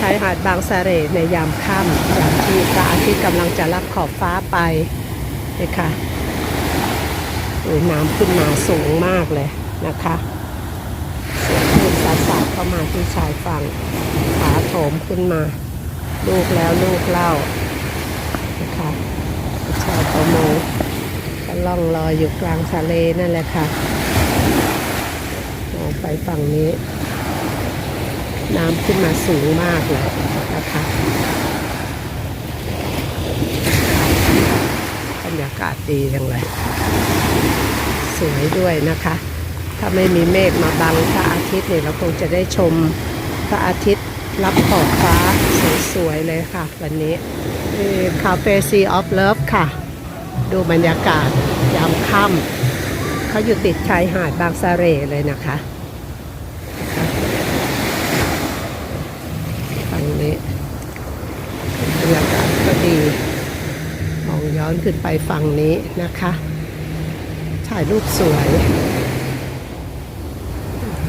ชายหาดบางสะเรในยามค่ำยามที่พระอาทิตย์กำลังจะรับขอบฟ้าไปเลยค่ะโอ้ยน้ำขึ้นมาสูงมากเลยนะคะเสียงคลื่นซัดสาดเข้ามาที่ชายฝั่งผาโถมขึ้นมา ลูกแล้วลูกเล่านะคะชาวประมงก็ล่องลอยอยู่กลางทะเลนั่นแหละค่ะมองไปฝั่งนี้ น้ำขึ้นมาสูงมากเลยนะคะบรรยากาศดีจังเลย สวยด้วยนะคะ ถ้าไม่มีเมฆมาบังพระอาทิตย์เนี่ยเราคงจะได้ชมพระอาทิตย์รับขอบฟ้าสวยๆเลยค่ะ วันนี้คาเฟ่ซีออฟเลิฟค่ะ ดูบรรยากาศยามค่ำเขาอยู่ติดชายหาดบางสะเรเลยนะคะ ฝั่งนี้บรรยากาศก็ ดีมองย้อนขึ้นไปฝั่งนี้นะคะ ถ่ายรูปสวย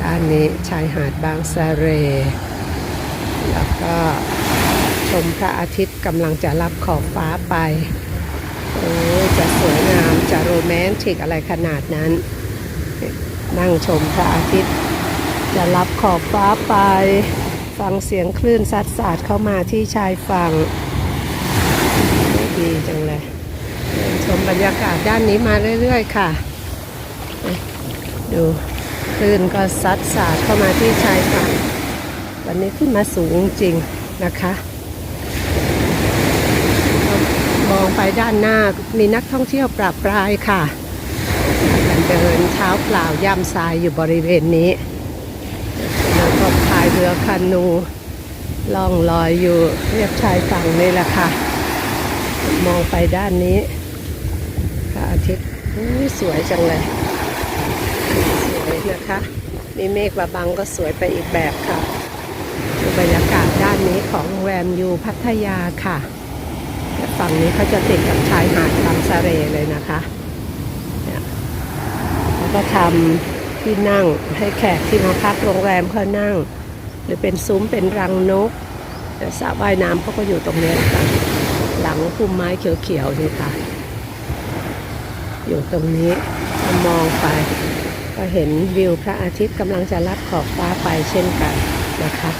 ด้านนี้ชายหาดบางสะเร แล้วก็ชมพระอาทิตย์กำลังจะรับขอบฟ้าไป โอ้จะสวยงามจะโรแมนติกอะไรขนาดนั้น นั่งชมพระอาทิตย์ จะรับขอบฟ้าไป ฟังเสียงคลื่นซัดสาดเข้ามาที่ชายฝั่ง ดีจังเลยชมบรรยากาศด้านนี้มาเรื่อยๆ ค่ะ ดูคลื่นก็ซัดสาดเข้ามาที่ชายฝั่งวันนี้ขึ้นมาสูงจริงนะคะ มองไปด้านหน้ามีนักท่องเที่ยวปราบปรายค่ะกันเดินเท้าเปล่าย่ำทรายอยู่บริเวณนี้แล้วก็พายเรือคานูล่องลอยอยู่เรียบชายฝั่งนี่แหละค่ะ มองไปด้านนี้พระอาทิตย์สวยจังเลย สวยนะคะ มีเมฆมาบังก็สวยไปอีกแบบค่ะดูบรรยากาศด้านนี้ของแรมยูพัทยาค่ะและฝั่งนี้เขาจะติดกับชายหาดบางสะเรเลยนะคะแล้วก็ทำที่นั่งให้แขกที่มาพักโรงแรมเขานั่ง หรือเป็นซุ้มเป็นรังนกแต่สระว่ายน้ำเขาก็อยู่ตรงนี้ค่ะ หลังพุ่มไม้เขียวๆนี่ค่ะ อยู่ตรงนี้มองไป ก็เห็นวิวพระอาทิตย์กำลังจะลัดขอบฟ้าไปเช่นกันนะคะ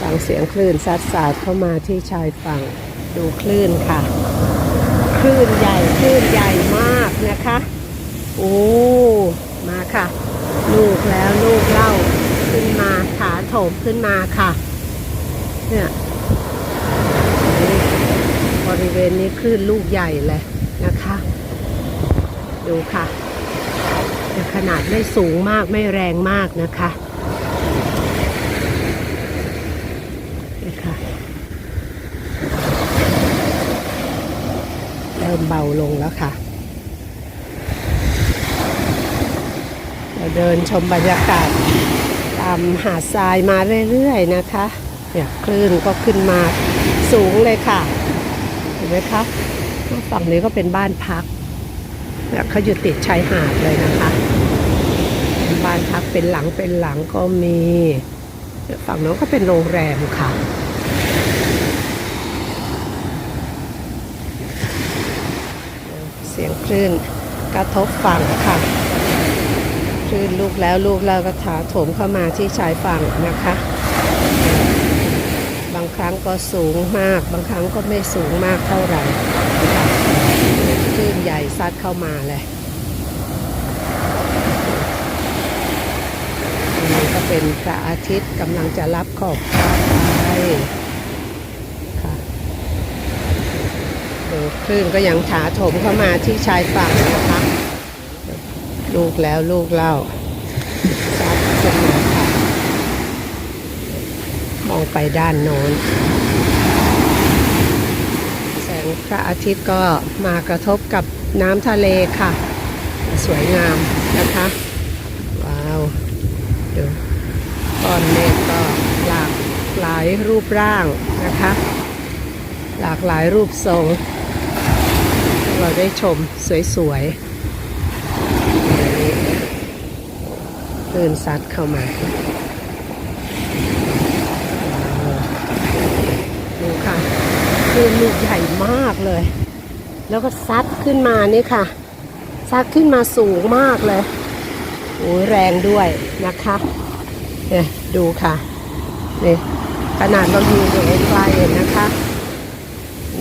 ฟังเสียงคลื่นซัดสาดเข้ามาที่ชายฝั่งดูคลื่นค่ะ คลื่นใหญ่คลื่นใหญ่มากนะคะ โอ้มาค่ะ ลูกแล้วลูกเล่าขึ้นมาถาโถมขึ้นมาค่ะ เนี่ย ริเวณนี้คลื่นลูกใหญ่เลยนะคะ ดูค่ะแต่ขนาดไม่สูงมากไม่แรงมากนะคะนี่ค่ะเริ่มเบาลงแล้วค่ะ เราเดินชมบรรยากาศตามหาดทรายมาเรื่อยๆนะคะเนี่ยคลื่นก็ขึ้นมาสูงเลยค่ะ ไหมคะฝั่งนี้ก็เป็นบ้านพักเนี่ยเขาอยู่ติดชายหาดเลยนะคะเป็นบ้านพักเป็นหลังเป็นหลังก็มีฝั่งโน้นก็เป็นโรงแรมค่ะเสียงคลื่นกระทบฝั่งค่ะคลื่นลูกแล้วลูกแล้วก็ถาโถมเข้ามาที่ชายฝั่งนะคะางครั้งก็สูงมาก บางครั้งก็ไม่สูงมากเท่าไหร่คลื่นใหญ่ซัดเข้ามาเลยนี่ก็เป็นพระอาทิตย์กำลังจะรับขอบฟ้าไปค่ะดูคลื่นก็ยังถาโถมเข้ามาที่ชายฝั่งนะคะ ลูกแล้วลูกเล่าซัดขึ้นมาค่ะ มอง ไปด้านโน้น แสงพระอาทิตย์ก็มากระทบกับน้ำทะเลค่ะ สวยงามนะคะ ว้าว ดูก้อนเมฆก็หลากหลายรูปร่างนะคะ หลากหลายรูปทรง เราได้ชมสวยๆคลื่นซัดเข้ามา ว้าว ลื่นลูกใหญ่มากเลย แล้วก็ซัดขึ้นมานี่ค่ะ ซัดขึ้นมาสูงมากเลยโอ้ยแรงด้วยนะคะเนี่ยดูค่ะนี่ขนาดเราอยู่อยู่ไกลๆนะคะ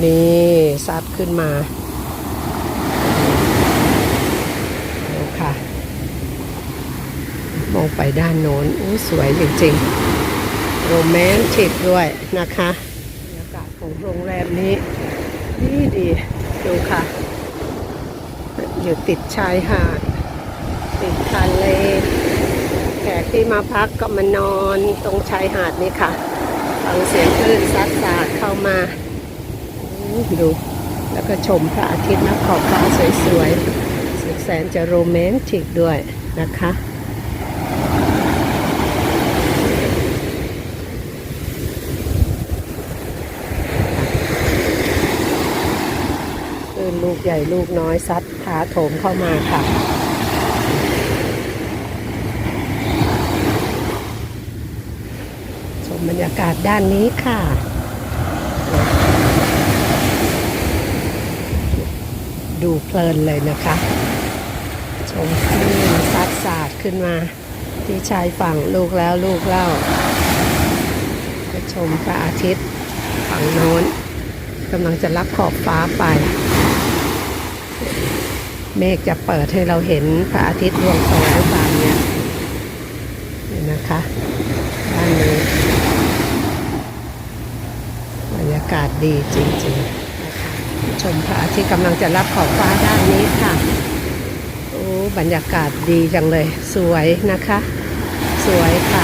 นี่ซัดขึ้นมาดูค่ะ มองไปด้านโน้นอู้สวยจริงๆ โรแมนติกด้วยนะคะ ของโรงแรมนี้ ดีดีดูค่ะ อยู่ติดชายหาด ติดทะเลแขกที่มาพักก็มานอนตรงชายหาดนี่ค่ะฟังเสียงคลื่นซัดสาดเข้ามาดูแล้วก็ชมพระอาทิตย์นับขอบฟ้าสวยๆสุดแสนจะโรแมนติกด้วยนะคะ นลูกใหญ่ลูกน้อยซัดถาโถมเข้ามาค่ะ ชมบรรยากาศด้านนี้ค่ะดูเพลินเลยนะคะ ชมคลื่นซัดสาดขึ้นมา ที่ชายฝั่งลูกแล้วลูกเล่าชมพระอาทิตย์ฝั่งโน้นกำลังจะรับขอบฟ้าไป เมฆจะเปิดให้เราเห็นพระอาทิตย์ดวงโตหรือเปล่าเนี่ยนนะคะด้านนี้บรรยากาศดีจริงๆนะคะชมพระอาทิตย์กำลังจะรับขอบฟ้าด้านนี้ค่ะโอ้บรรยากาศดีจังเลย สวยนะคะ สวยค่ะ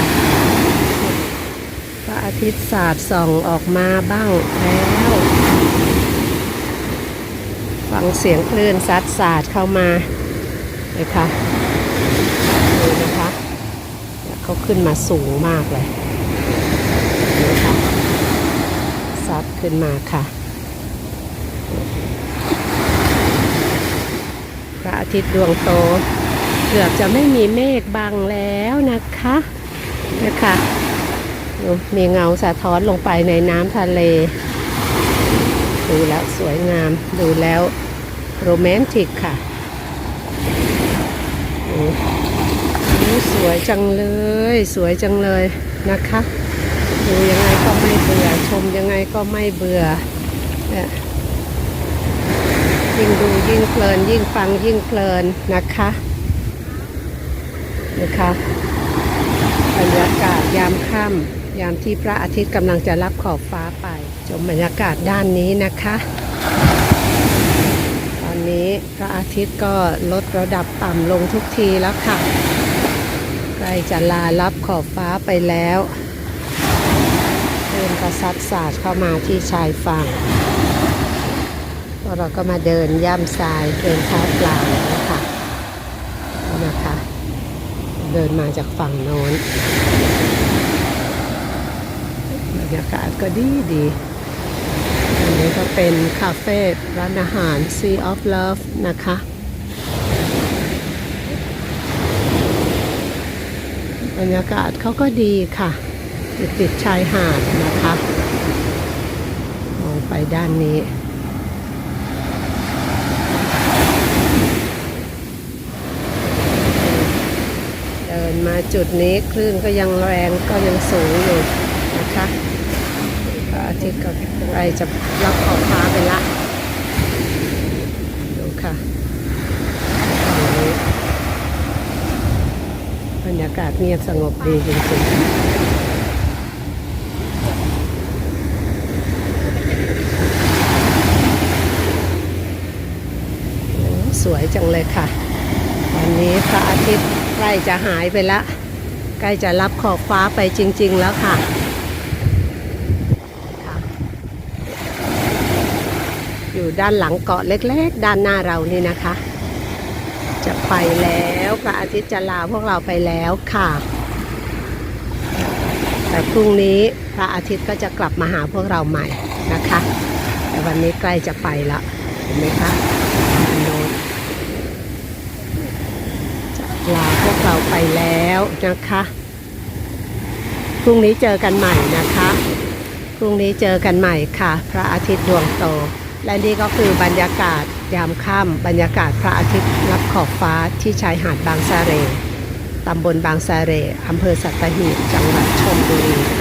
พระอาทิตย์สาดส่องออกมาบ้างแล้ว ฟังเสียงคลื่นซัดสาดเข้ามาเลยค่ะดูนะคะเขาขึ้นมาสูงมากเลยดูค่ะซัดขึ้นมาค่ะ พระอาทิตย์ดวงโต เกือบจะไม่มีเมฆบังแล้วนะคะนะคะมีเงาสะท้อนลงไปในน้ำทะเล ดูแล้วสวยงาม ดูแล้วโรแมนติกค่ะโอ้สวยจังเลย สวยจังเลยนะคะ ดูยังไงก็ไม่เบื่อ ชมยังไงก็ไม่เบื่อเนี่ยยิ่งดูยิ่งเพลิน ยิ่งฟังยิ่งเพลินนะคะนะคะบรรยากาศยามค่ำ ยามที่พระอาทิตย์กำลังจะรับขอบฟ้าไป ชมบรรยากาศด้านนี้นะคะ ตอนนี้พระอาทิตย์ก็ลดระดับต่ำลงทุกทีแล้วค่ะ ใกล้จะลารับขอบฟ้าไปแล้วเริ่มกระซัดสาดเข้ามาที่ชายฝั่งแล้วเราก็มาเดินย่ำทรายเดินเท้าเปล่านะคะนะคะ เดินมาจากฝั่งโน้น บรรยากาศก็ดีดีอันนี้ก็เป็นคาเฟ่ร้านอาหาร Sea of Love นะคะบรรยากาศเขาก็ดีค่ะอยู่ติดชายหาดนะคะมองไปด้านนี้ เดินมาจุดนี้คลื่นก็ยังแรงก็ยังสูงอยู่ นะคะพระอาทิตย์ก็ใกล้จะรับขอบฟ้าไปละ ดูค่ะบรรยากาศเงียบสงบดีจริงๆสวยจังเลยค่ะ วันนี้พระอาทิตย์ใกล้จะหายไปละ ใกล้จะรับขอบฟ้าไปจริง ๆ แล้วค่ะ อยู่ด้านหลังเกาะเล็กๆ ด้านหน้าเรานี่นะคะ จะไปแล้วพระอาทิตย์จะลาพวกเราไปแล้วค่ะ แต่พรุ่งนี้พระอาทิตย์ก็จะกลับมาหาพวกเราใหม่นะคะ แต่วันนี้ใกล้จะไปละเห็นไหมคะด้านโน้นลาพวกเราไปแล้วนะคะพรุ่งนี้เจอกันใหม่นะคะ พรุ่งนี้เจอกันใหม่ค่ะ พระอาทิตย์ดวงโต และนี่ก็คือบรรยากาศยามค่ำบรรยากาศพระอาทิตย์รับขอบฟ้าที่ชายหาดบางสะเรตำบลบางสะเรอำเภอสัตหีบจังหวัดชลบุรี